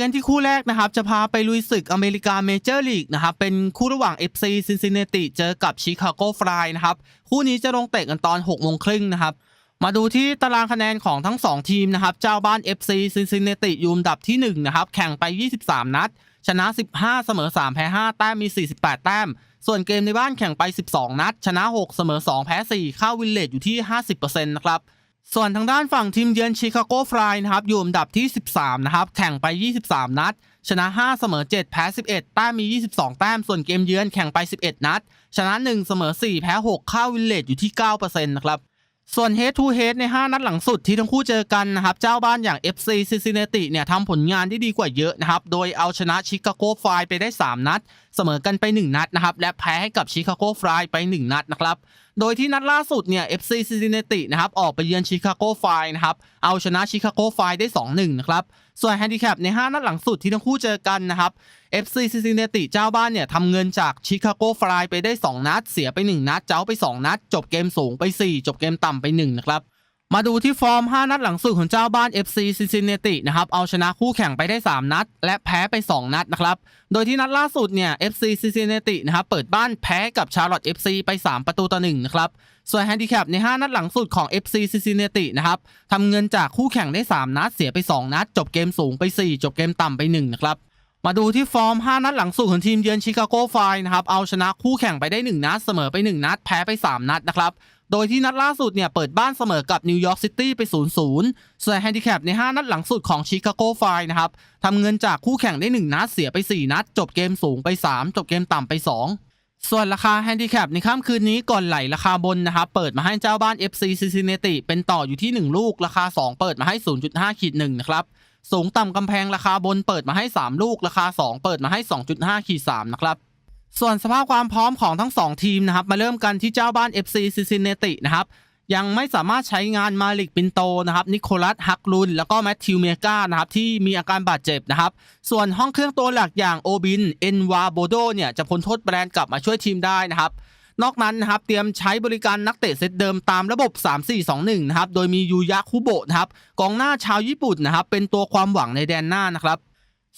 กันที่คู่แรกนะครับ จะพาไปลุยศึกอเมริกาเมเจอร์ลีกนะครับ เป็นคู่ระหว่าง FC Cincinnati เจอกับชิคาโกฟลายนะครับ คู่นี้จะลงเตะกันตอน6โมงครึ่งนะครับ มาดูที่ตารางคะแนนของทั้ง 2 ทีมนะครับ เจ้าบ้าน FC Cincinnati อยู่อันดับที่ 1 นะครับ แข่งไป 23 นัด ชนะ 15 เสมอ 3 แพ้ 5 แต้มมี 48 แต้ม ส่วนเกมในบ้านแข่งไป 12 นัด ชนะ 6 เสมอ 2 แพ้ 4 เข้าวินเลจอยู่ที่ 50%นะครับ ส่วนทางด้านฝั่งทีมเยือนชิคาโกฟรายนะครับอยู่อันดับที่ 13 นะครับ แข่งไป 23 นัด ชนะ 5 เสมอ 7 แพ้ 11 แต้มมี 22 แต้ม ส่วนเกมเยือนแข่งไป 11 นัด ชนะ 1 เสมอ 4 แพ้6เข้าวินเลจอยู่ที่ 9%นะครับ ส่วน Head to Head ใน 5 นัดหลังสุดที่ทั้งคู่เจอกันนะครับ เจ้าบ้านอย่าง FC Cincinnati เนี่ยทำผลงานได้ดีกว่าเยอะนะครับ โดยเอาชนะชิคาโกไฟไปได้ 3 นัด เสมอกันไป 1 นัดนะครับ และแพ้ให้กับชิคาโกไฟไป 1 นัดนะครับ โดยที่นัดล่าสุดเนี่ย FC Cincinnati นะครับออกไปเยือนชิคาโกไฟนะครับ เอาชนะชิคาโกไฟได้ 2-1 นะครับ ส่วนแฮนดิแคปใน 5 นัดหลังสุดที่ทั้งคู่เจอกันนะครับ FC Cincinnati เจ้าบ้านเนี่ยทำเงินจากชิคาโกฟลายไปได้ 2 นัด เสียไป 1 นัด เจ้าไป 2 นัด จบเกมสูงไป 4 จบเกมต่ำไป 1 นะครับมาดูที่ฟอร์ม 5 นัดหลังสุดของเจ้าบ้าน FC Cincinnati นะครับ เอาชนะคู่แข่งไปได้ 3 นัด และแพ้ไป 2 นัดนะครับ โดยที่นัดล่าสุดเนี่ย FC Cincinnati นะครับ เปิดบ้านแพ้กับ Charlotte FC ไป 3 ประตูต่อ1นะครับ ส่วนแฮนดิแคปใน 5 นัดหลังสุดของ FC Cincinnati นะครับทำเงินจากคู่แข่งได้ 3 นัด เสียไป 2 นัด จบเกมสูงไป 4 จบเกมต่ำไป 1 นะครับ มาดูที่ฟอร์ม 5 นัดหลังสุดของทีมเยือนชิคาโกไฟนะครับ เอาชนะคู่แข่งไปได้ 1 นัด เสมอไป 1 นัด แพ้ไป 3 นัดนะครับโดยที่นัดล่าสุดเนี่ยเปิดบ้านเสมอกับนิวยอร์กซิตี้ไป 0-0 ส่วนแฮนดิแคปใน 5 นัดหลังสุดของชิคาโกไฟนะครับทำเงินจากคู่แข่งได้ 1 นัด เสียไป 4 นัด จบเกมสูงไป 3 จบเกมต่ำไป 2 ส่วนราคาแฮนดิแคปในค่ำคืนนี้ก่อนไหลราคาบนนะครับเปิดมาให้เจ้าบ้าน FC Cincinnati เป็นต่ออยู่ที่ 1 ลูก ราคา 2 เปิดมาให้ 0.5ขีด1นะครับสูงต่ำกำแพงราคาบนเปิดมาให้ 3 ลูก ราคา 2 เปิดมาให้ 2.5ขีด3นะครับส่วนสภาพความพร้อมของทั้ง 2 ทีมนะครับมาเริ่มกันที่เจ้าบ้าน FC Cincinnati นะครับ ยังไม่สามารถใช้งานมาลิกปินโตนะครับนิโคลัสฮักลุน แล้วก็แมทธิวเมกานะครับที่มีอาการบาดเจ็บนะครับ ส่วนห้องเครื่องตัวหลักอย่างโอบินเอ็นวาโบโดเนี่ยจะพ้นโทษแบรนด์กลับมาช่วยทีมได้นะครับ นอกนั้นนะครับเตรียมใช้บริการนักเตะเซตเดิมตามระบบ 3-4-2-1 นะครับโดยมียูยะคุโบะนะครับกองหน้าชาวญี่ปุ่นนะครับเป็นตัวความหวังในแดนหน้านะครับ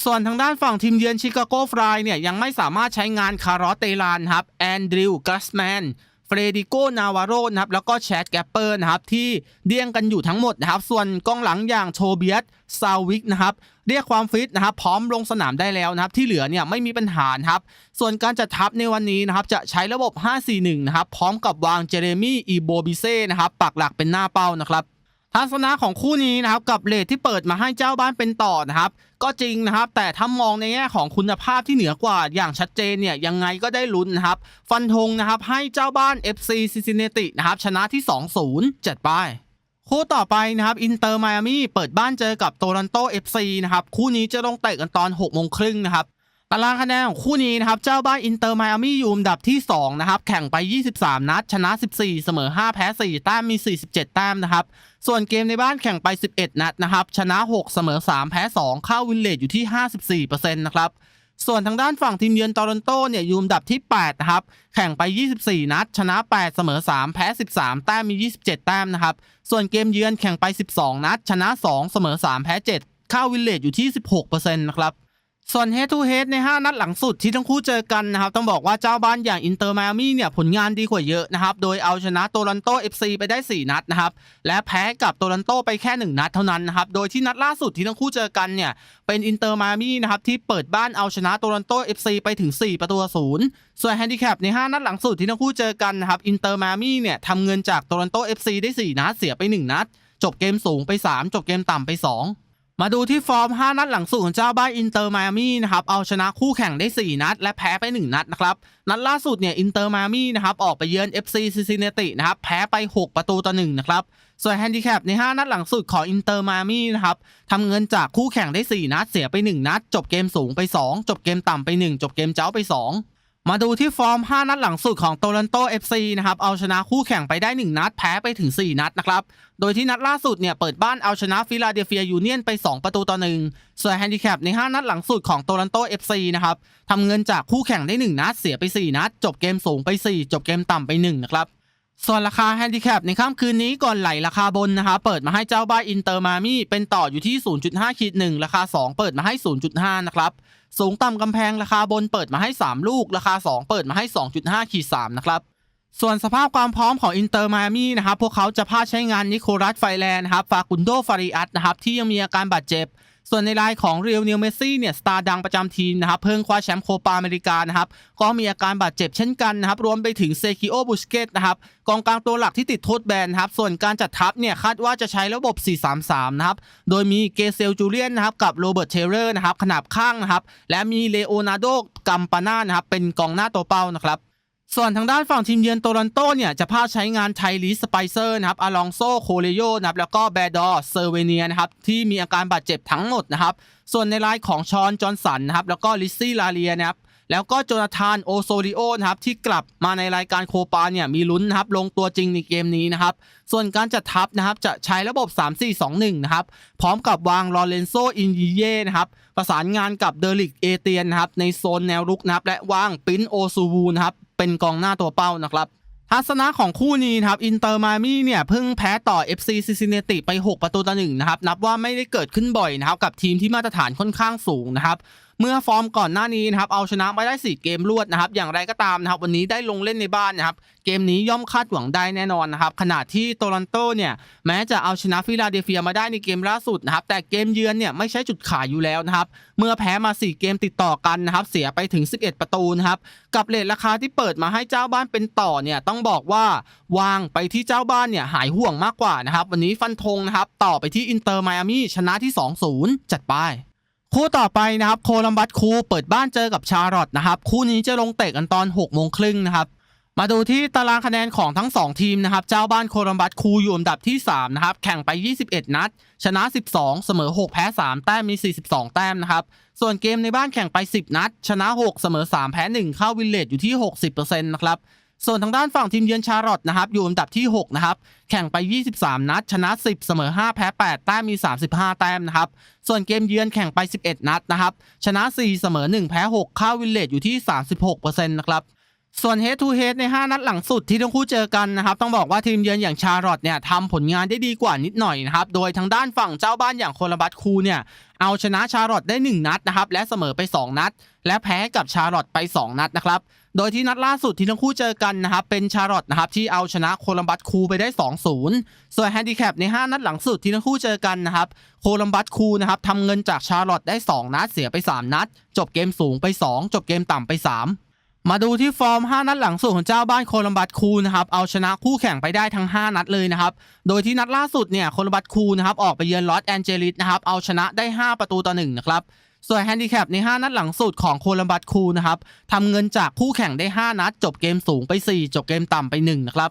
ส่วนทางด้านฝั่งทีมเยือนชิคาโกฟลายเนี่ยยังไม่สามารถใช้งานคาร์ลเตลานครับแอนดริวกัสแมน เฟรดิโกนาวาโรนะครับแล้วก็แชดแกปเปอร์นะครับที่เดี่ยงกันอยู่ทั้งหมดนะครับส่วนกองหลังอย่างโทเบียสซาวิกนะครับเรียกความฟิตนะครับพร้อมลงสนามได้แล้วนะครับที่เหลือเนี่ยไม่มีปัญหานะครับส่วนการจัดทัพในวันนี้นะครับจะใช้ระบบ 5-4-1 นะครับพร้อมกับวางเจเรมี่อีโบบิเซ่นะครับปักหลักเป็นหน้าเป้านะครับ ทัศนะของคู่นี้นะครับกับเลทที่เปิดมาให้เจ้าบ้านเป็นต่อนะครับก็จริงนะครับ แต่ถ้ามองในแง่ของคุณภาพที่เหนือกว่าอย่างชัดเจนเนี่ยยังไงก็ได้ลุ้นนะครับ ฟันธงนะครับให้เจ้าบ้าน FC Cincinnati นะครับชนะที่ 2-0จัดไปคู่ต่อไปนะครับอินเตอร์ไมอามี่เปิดบ้านเจอกับโตลอนโต FC นะครับคู่นี้จะลงเตะกันตอน6โมงครึ่งนะครับ ตารางคะแนนของคู่นี้นะครับ เจ้าบ้านอินเตอร์ไมอามี่อยู่อันดับที่ 2 นะครับ แข่งไป 23 นัด ชนะ 14 เสมอ 5 แพ้ 4 แต้มมี 47 แต้มนะครับ ส่วนเกมในบ้านแข่งไป 11 นัดนะครับ ชนะ 6 เสมอ 3 แพ้ 2 เข้าวินเลจอยู่ที่ 54%นะครับส่วนทางด้านฝั่งทีมเยือนโตลอนโตเนี่ยอยู่อันดับที่ 8 นะครับ แข่งไป 24 นัด ชนะ 8 เสมอ 3 แพ้ 13 แต้มมี 27 แต้มนะครับ ส่วนเกมเยือนแข่งไป 12 นัด ชนะ 2 เสมอ 3 แพ้ 7 เข้าวินเลจอยู่ที่ 16%นะครับ ส่วน Head to Head ใน 5 นัดหลังสุดที่ทั้งคู่เจอกันนะครับต้องบอกว่าเจ้าบ้านอย่างอินเตอร์ i ม m มี่เนี่ยผลงานดีกว่าเยอะนะครับโดยเอาชนะโตลอนโต FC ไปได้ 4 นัดนะครับและแพ้กับโตลอนโตไปแค่ 1 นัดเท่านั้นนะครับโดยที่นัดล่าสุดที่ทั้งคู่เจอกันเนี่ยเป็นอินเตอร์ i ม m มี่นะครับที่เปิดบ้านเอาชนะโตลอนโต FC ไปถึง 4 ประตูศูนย์ส่วนแฮนดิแคปใน 5 นัดหลังสุดที่ทั้งคู่เจอกันนะครับอินเตอร์ i ม m มี่เนี่ยทำเงินจากโตลอนโต FC ได้ 4 นัดเสียไป 1 นัด จบเกมสูงไป 3 จบเกมต่ำไป 2 มาดูที่ฟอร์ม 5 นัดหลังสุดของเจ้าบ้านอินเตอร์มามี่นะครับเอาชนะคู่แข่งได้ 4 นัด และแพ้ไป 1 นัดนะครับนัดล่าสุดเนี่ยอินเตอร์มามี่นะครับออกไปเยือน FC Cincinnati นะครับแพ้ไป 6 ประตูต่อ1นะครับส่วนแฮนดิแคปใน 5 นัดหลังสุดของอินเตอร์มามี่นะครับทำเงินจากคู่แข่งได้ 4 นัด เสียไป 1 นัด จบเกมสูงไป 2 จบเกมต่ำไป 1 จบเกมเจ้าไป 2 มาดูที่ฟอร์ม 5 นัดหลังสุดของโตลอนโต FC นะครับ เอาชนะคู่แข่งไปได้ 1 นัด แพ้ไปถึง 4 นัดนะครับ โดยที่นัดล่าสุดเนี่ย เปิดบ้านเอาชนะฟิลาเดลเฟียยูเนียนไป 2 ประตูต่อ1ส่วนแฮนดิแคปใน 5 นัดหลังสุดของโตลอนโต FC นะครับทำเงินจากคู่แข่งได้ 1 นัด เสียไป 4 นัด จบเกมสูงไป 4 จบเกมต่ำไป 1 นะครับ ส่วนราคาแฮนดิแคปในค่ำคืนนี้ก่อนไหลราคาบนนะคะ เปิดมาให้เจ้าบ้านอินเตอร์มามี่เป็นต่ออยู่ที่ 0.5ขีด1ราคา 2 เปิดมาให้ 0.5 นะครับ สูงต่ำกำแพงราคาบนเปิดมาให้ 3 ลูก ราคา 2 เปิดมาให้ 2.5ขีด3นะครับส่วนสภาพความพร้อมของอินเตอร์มามี่นะครับ พวกเขาจะพลาดใช้งานนิโคลัสไฟแลนด์นะครับฟากุนโดฟาริอัสนะครับ ที่ยังมีอาการบาดเจ็บ ส่วนในรายของเรียวเนียเมซี่เนี่ยสตาร์ดังประจำทีมนะครับเพิ่งคว้าแชมป์โคปาอเมริกานะครับก็มีอาการบาดเจ็บเช่นกันนะครับรวมไปถึงเซคิโอบุสเกตนะครับกองกลางตัวหลักที่ติดโทษแบนนะครับส่วนการจัดทัพเนี่ยคาดว่าจะใช้ระบบ 4-3-3 นะครับโดยมีเกเซลจูเลียนนะครับกับโรเบิร์ตเทเลอร์นะครับขนาบข้างนะครับและมีเลโอนาร์โดกัมปาน่านะครับเป็นกองหน้าตัวเป้านะครับ ส่วนทางด้านฝั่งทีมเยือนโตลอนโตเนี่ยจะพาใช้งานไทลีสไปเซอร์นะครับอลองโซโคเลโยนะครับแล้วก็แบดอร์เซอร์เวเนียนะครับที่มีอาการบาดเจ็บทั้งหมดนะครับส่วนในรายของชอนจอห์นสันนะครับแล้วก็ลิซซี่ลาเลียนะครับแล้วก็โจนาธานโอโซริโอนะครับที่กลับมาในรายการโคปาเนี่ยมีลุ้นนะครับลงตัวจริงในเกมนี้นะครับส่วนการจัดทัพนะครับจะใช้ระบบ 3-4-2-1 นะครับพร้อมกับวางลอเรนโซอินยิเย่นะครับประสานงานกับเดริกเอเตียนนะครับในโซนแนวรุกนะครับและวางปิ้นโอซูวูนะครับ เป็นกองหน้าตัวเป้านะครับทัศนะของคู่นี้นะครับอินเตอร์มามี่เนี่ยเพิ่งแพ้ต่อ FC ซิซินเนติไป 6 ประตูต่อหนึ่งนะครับ นับว่าไม่ได้เกิดขึ้นบ่อยนะครับ กับทีมที่มาตรฐานค่อนข้างสูงนะครับ เมื่อฟอร์มก่อนหน้านี้นะครับเอาชนะมาได้ 4 เกมรวดนะครับอย่างไรก็ตามนะครับวันนี้ได้ลงเล่นในบ้านนะครับเกมนี้ย่อมคาดหวังได้แน่นอนนะครับขณะที่โตลอนโตเนี่ยแม้จะเอาชนะฟิลาเดลเฟียมาได้ในเกมล่าสุดนะครับแต่เกมเยือนเนี่ยไม่ใช่จุดขายอยู่แล้วนะครับเมื่อแพ้มา 4 เกมติดต่อกันนะครับเสียไปถึง 11 ประตูนะครับกับเลทราคาที่เปิดมาให้เจ้าบ้านเป็นต่อเนี่ยต้องบอกว่าวางไปที่เจ้าบ้านเนี่ยหายห่วงมากกว่านะครับวันนี้ฟันธงนะครับต่อไปที่อินเตอร์ไมอามี่ชนะที่ 2-0 จัดไป คู่ต่อไปนะครับโคลัมบัสคูเปิดบ้านเจอกับชาร์ลอตนะครับคู่นี้จะลงเตะกันตอน6โมงครึ่งนะครับมาดูที่ตารางคะแนนของทั้ง 2 ทีมนะครับเจ้าบ้านโคลัมบัสคูอยู่อันดับที่3นะครับแข่งไป 21 นัด ชนะ 12 เสมอ 6 แพ้ 3 แต้มมี 42 แต้มนะครับส่วนเกมในบ้านแข่งไป 10 นัด ชนะ 6 เสมอ 3 แพ้ 1 เข้าวินเลจอยู่ที่ 60%นะครับ ส่วนทางด้านฝั่งทีมเยือนชาร์ลอตนะครับอยู่อันดับที่ 6 นะครับ แข่งไป 23 นัด ชนะ 10 เสมอ 5 แพ้ 8 แต้มมี 35 แต้มนะครับ ส่วนเกมเยือนแข่งไป 11 นัดนะครับ ชนะ 4 เสมอ 1 แพ้ 6 เข้าวินเลจอยู่ที่ 36%นะครับส่วน head to head ใน 5 นัดหลังสุดที่ทั้งคู่เจอกันนะครับ ต้องบอกว่าทีมเยือนอย่างชาร์ลอตเนี่ยทำผลงานได้ดีกว่านิดหน่อยนะครับ โดยทางด้านฝั่งเจ้าบ้านอย่างโคลัมบัสคูเนี่ย เอาชนะชาร์ลอตได้ 1 นัดนะครับ และเสมอไป 2 นัด และแพ้กับชาร์ลอตไป 2 นัดนะครับ โดยที่นัดล่าสุดที่ทั้งคู่เจอกันนะครับเป็นชาร์ลอตนะครับที่เอาชนะโคลัมบัสคูไปได้ 2-0 ส่วนแฮนดิแคปใน 5 นัดหลังสุดที่ทั้งคู่เจอกันนะครับโคลัมบัสคูนะครับทำเงินจากชาร์ลอตได้ 2 นัดเสียไป 3 นัด จบเกมสูงไป 2 จบเกมต่ำไป 3มาดูที่ฟอร์ม 5 นัดหลังสุดของเจ้าบ้านโคลัมบัสคูนะครับ เอาชนะคู่แข่งไปได้ทั้ง 5 นัดเลยนะครับ โดยที่นัดล่าสุดเนี่ยโคลัมบัสคูนะครับออกไปเยือนลอสแอนเจลิสนะครับ เอาชนะได้ 5 ประตูต่อ1นะครับ ส่วนแฮนดิแคปใน 5 นัดหลังสุดของโคลัมบัสคูนะครับทำเงินจากคู่แข่งได้ 5 นัด จบเกมสูงไป 4 จบเกมต่ำไป 1 นะครับ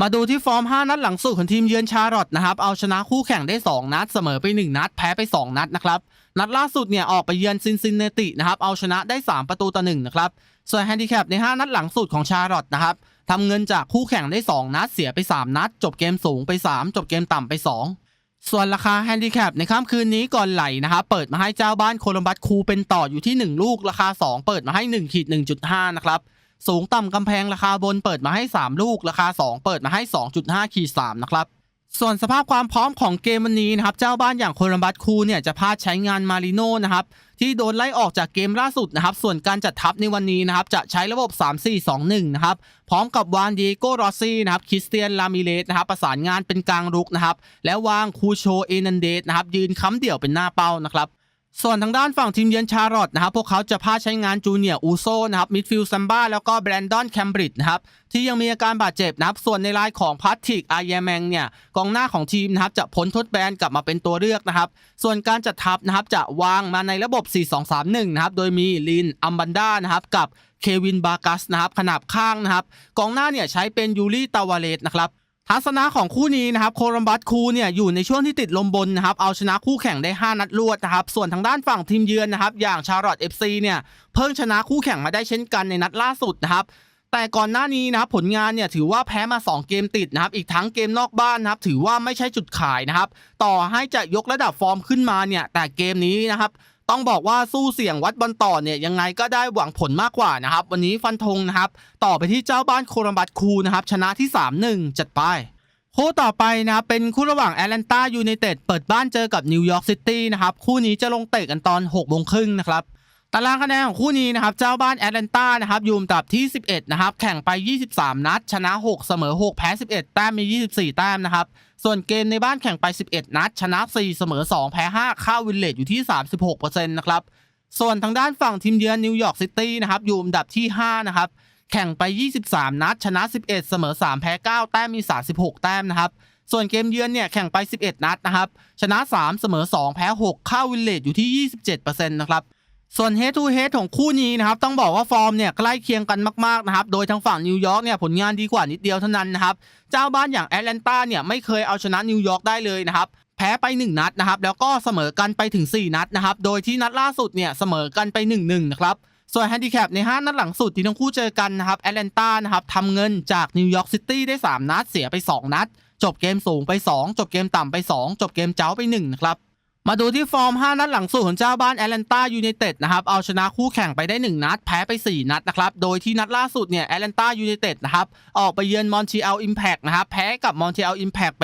มาดูที่ฟอร์ม 5 นัดหลังสุดของทีมเยือนชาร์ลอตนะครับ เอาชนะคู่แข่งได้ 2 นัด เสมอไป 1 นัด แพ้ไป 2 นัดนะครับ นัดล่าสุดเนี่ย ออกไปเยือนซินซินเนตินะครับ เอาชนะได้ 3 ประตูต่อ 1 นะครับ ส่วนแฮนดิแคปใน 5 นัดหลังสุดของชาร์ลอตนะครับ ทำเงินจากคู่แข่งได้ 2 นัด เสียไป 3 นัด จบเกมสูงไป 3 จบเกมต่ำไป 2 ส่วนราคาแฮนดิแคปในค่ำคืนนี้ก่อนไหลนะครับเปิดมาให้เจ้าบ้านโคลัมบัสคูเป็นต่ออยู่ที่ 1 ลูกราคา 2 เปิดมาให้1ขีด1.5 นะครับ สูงต่ำกำแพงราคาบนเปิดมาให้ 3 ลูกราคา 2 เปิดมาให้ 2.5ขีด3นะครับส่วนสภาพความพร้อมของเกมวันนี้นะครับเจ้าบ้านอย่างโคลัมบัสคูเนี่ยจะพลาดใช้งานมาริโน่นะครับ ที่โดนไล่ออกจากเกมล่าสุดนะครับส่วนการจัดทัพในวันนี้นะครับจะใช้ระบบ 3-4-2-1 นะครับพร้อมกับวานดีโกรอซี่นะครับคริสเตียนลามิเลสนะครับประสานงานเป็นกลางรุกนะครับแล้ววางคูโชเอนันเดสนะครับยืนค้ำเดี่ยวเป็นหน้าเป้านะครับ ส่วนทางด้านฝั่งทีมเยือนชาร์ลอตนะครับพวกเขาจะพาใช้งานจูเนียร์อูโซนะครับมิดฟิลด์ซัมบ้าแล้วก็แบรนดอนแคมบริดจ์นะครับที่ยังมีอาการบาดเจ็บนะครับส่วนในรายของพาติกอายแมงเนี่ยกองหน้าของทีมนะครับจะพ้นทดแบนกลับมาเป็นตัวเลือกนะครับส่วนการจัดทัพนะครับจะวางมาในระบบ 4-2-3-1 นะครับโดยมีลินอัมบันดานะครับกับเควินบากัสนะครับขนาบข้างนะครับกองหน้าเนี่ยใช้เป็นยูริตาวาเลสนะครับ ทัศนะของคู่นี้นะครับโคลัมบัสคูเนี่ยอยู่ในช่วงที่ติดลมบนนะครับเอาชนะคู่แข่งได้ 5 นัดรวดนะครับส่วนทางด้านฝั่งทีมเยือนนะครับอย่างชาร์ลอตเอฟซีเนี่ยเพิ่งชนะคู่แข่งมาได้เช่นกันในนัดล่าสุดนะครับแต่ก่อนหน้านี้นะครับผลงานเนี่ยถือว่าแพ้มา 2 เกมติดนะครับอีกทั้งเกมนอกบ้านนะครับถือว่าไม่ใช่จุดขายนะครับต่อให้จะยกระดับฟอร์มขึ้นมาเนี่ยแต่เกมนี้นะครับ ต้องบอกว่าสู้เสี่ยงวัดบอลต่อเนี่ยยังไงก็ได้หวังผลมากกว่านะครับ วันนี้ฟันธงนะครับ ต่อไปที่เจ้าบ้านโคลัมบัสคูนะครับชนะที่ 3-1 จัดไปคู่ต่อไปนะครับเป็นคู่ระหว่างแอตแลนตายูไนเต็ดเปิดบ้านเจอกับนิวยอร์กซิตี้นะครับคู่นี้จะลงเตะกันตอน6โมงครึ่งนะครับตารางคะแนนของคู่นี้นะครับเจ้าบ้านแอตแลนตานะครับอยู่อันดับที่ 11 นะครับ แข่งไป 23 นัด ชนะ 6 เสมอ 6 แพ้ 11 แต้มมี 24 แต้มนะครับ ส่วนเกมในบ้านแข่งไป 11 นัด ชนะ 4 เสมอ 2 แพ้ 5 ค่าวินเลตอยู่ที่ 36%นะครับ ส่วนทางด้านฝั่งทีมเยือนนิวยอร์กซิตี้นะครับอยู่อันดับที่ 5 นะครับ แข่งไป 23 นัด ชนะ 11 เสมอ 3 แพ้ 9 แต้มมี 36 แต้มนะครับ ส่วนเกมเยือนเนี่ยแข่งไป 11 นัดนะครับ ชนะ 3 เสมอ 2 แพ้ 6 ค่าวินเลตอยู่ที่ 27%นะครับ ส่วน head to head ของคู่นี้นะครับต้องบอกว่าฟอร์มเนี่ยใกล้เคียงกันมากๆนะครับโดยทางฝั่งนิวยอร์กเนี่ยผลงานดีกว่านิดเดียวเท่านั้นนะครับเจ้าบ้านอย่างแอตแลนตาเนี่ยไม่เคยเอาชนะนิวยอร์กได้เลยนะครับแพ้ไป 1 นัดนะครับแล้วก็เสมอกันไปถึง 4 นัดนะครับโดยที่นัดล่าสุดเนี่ยเสมอกันไป 1-1นะครับส่วนแฮนดิแคปใน 5 นัดหลังสุดที่ทั้งคู่เจอกันนะครับแอตแลนตานะครับทำเงินจากนิวยอร์กซิตี้ได้ 3 นัดเสียไป 2 นัด จบเกมสูงไป 2 จบเกมต่ำไป 2 จบเกมเจ้าไป1นะครับ มาดูที่ฟอร์ม 5 นัดหลังสุดของเจ้าบ้านแอตแลนตายูไนเต็ดนะครับเอาชนะคู่แข่งไปได้ 1 นัด แพ้ไป 4 นัดนะครับโดยที่นัดล่าสุดเนี่ยแอตแลนตายูไนเต็ดนะครับออกไปเยือนมอนทรีออลอิมแพกนะครับแพ้กับมอนทรีออลอิมแพกไป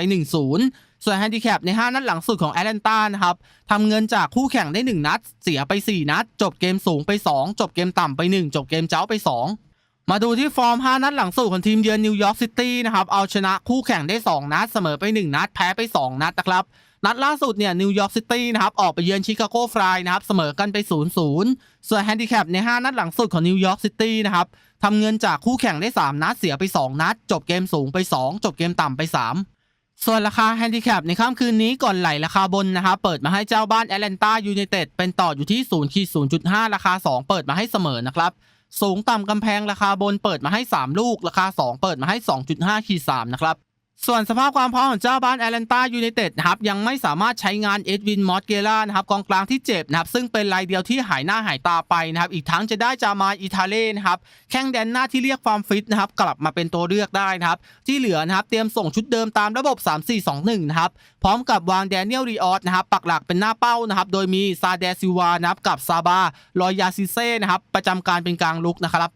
1-0 ส่วนแฮนดิแคปใน 5 นัดหลังสุดของแอตแลนตานะครับทำเงินจากคู่แข่งได้ 1 นัด เสียไป 4 นัด จบเกมสูงไป 2 จบเกมต่ำไป 1 จบเกมเจ้าไป 2มาดูที่ฟอร์ม 5 นัดหลังสุดของทีมเยือนนิวยอร์กซิตี้นะครับ เอาชนะคู่แข่งได้ 2 นัด เสมอไป 1 นัด แพ้ไป 2 นัดนะครับ นัดล่าสุดเนี่ยนิวยอร์กซิตี้นะครับออกไปเยือนชิคาโกฟรายนะครับเสมอกันไป 0-0 ส่วนแฮนดิแคปใน 5 นัดหลังสุดของนิวยอร์กซิตี้นะครับทำเงินจากคู่แข่งได้ 3 นัดเสียไป 2 นัด จบเกมสูงไป 2 จบเกมต่ำไป 3ส่วนราคาแฮนดิแคปในค่ำคืนนี้ก่อนไหลราคาบนนะครับเปิดมาให้เจ้าบ้านแอตแลนตายูไนเต็ดเป็นต่ออยู่ที่0ขีด0.5ราคา 2 เปิดมาให้เสมอนะครับสูงต่ำกำแพงราคาบนเปิดมาให้ 3 ลูก ราคา 2 เปิดมาให้ 2.5ขีด3นะครับ ส่วนสภาพความพร้อมของเจ้าบ้านแอตแลนตายูไนเต็ดนะครับยังไม่สามารถใช้งานเอ็ดวินมอสเกล่านะครับกองกลางที่เจ็บนะครับซึ่งเป็นรายเดียวที่หายหน้าหายตาไปนะครับอีกทั้งจะได้จามาอิตาเล่นะครับแข้งแดนหน้าที่เรียกความฟิตนะครับกลับมาเป็นตัวเลือกได้นะครับที่เหลือนะครับเตรียมส่งชุดเดิมตามระบบ 3-4-2-1นะครับพร้อมกับวางแดเนียลรีออสนะครับปักหลักเป็นหน้าเป้านะครับโดยมีซาเดซิวานะครับกับซาบารอยาซิเซ่นะครับประจำการเป็นกลางลุกนะครับ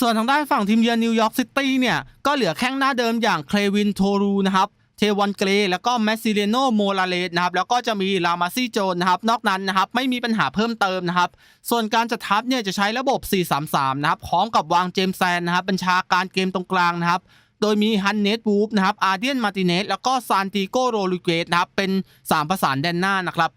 ส่วนทางด้านฝั่งทีมเยือนนิวยอร์กซิตี้เนี่ยก็เหลือแข้งหน้าเดิมอย่างเคลวินโทรูนะครับเทวอนเกรแล้วก็แมสซิเลโนโมลาเลสนะครับแล้วก็จะมีลามาซี่โจนนะครับนอกนั้นนะครับไม่มีปัญหาเพิ่มเติมนะครับส่วนการจัดทัพเนี่ยจะใช้ระบบ 4-3-3 นะครับพร้อมกับวางเจมส์แซนนะครับบัญชาการเกมตรงกลางนะครับโดยมีฮันเนตบูฟนะครับอาร์เดียนมาติเนสแล้วก็ซานติโกโรลิเกสนะครับเป็น 3 ประสานแดนหน้านะครับ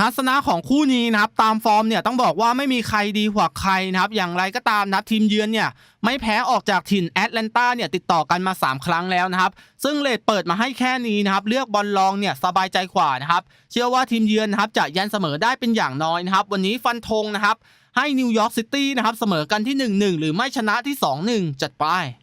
ทัศนะของคู่นี้นะครับตามฟอร์มเนี่ยต้องบอกว่าไม่มีใครดีกว่าใครนะครับอย่างไรก็ตามนะครับทีมเยือนเนี่ยไม่แพ้ออกจากถิ่นแอตแลนตาเนี่ยติดต่อกันมา 3 ครั้งแล้วนะครับ ซึ่งเลดเปิดมาให้แค่นี้นะครับเลือกบอลลองเนี่ยสบายใจกว่านะครับเชื่อว่าทีมเยือนนะครับจะยันเสมอได้เป็นอย่างน้อยนะครับวันนี้ฟันธงนะครับให้นิวยอร์กซิตี้นะครับเสมอกันที่ 1-1 หรือไม่ชนะที่ 2-1 จัดไป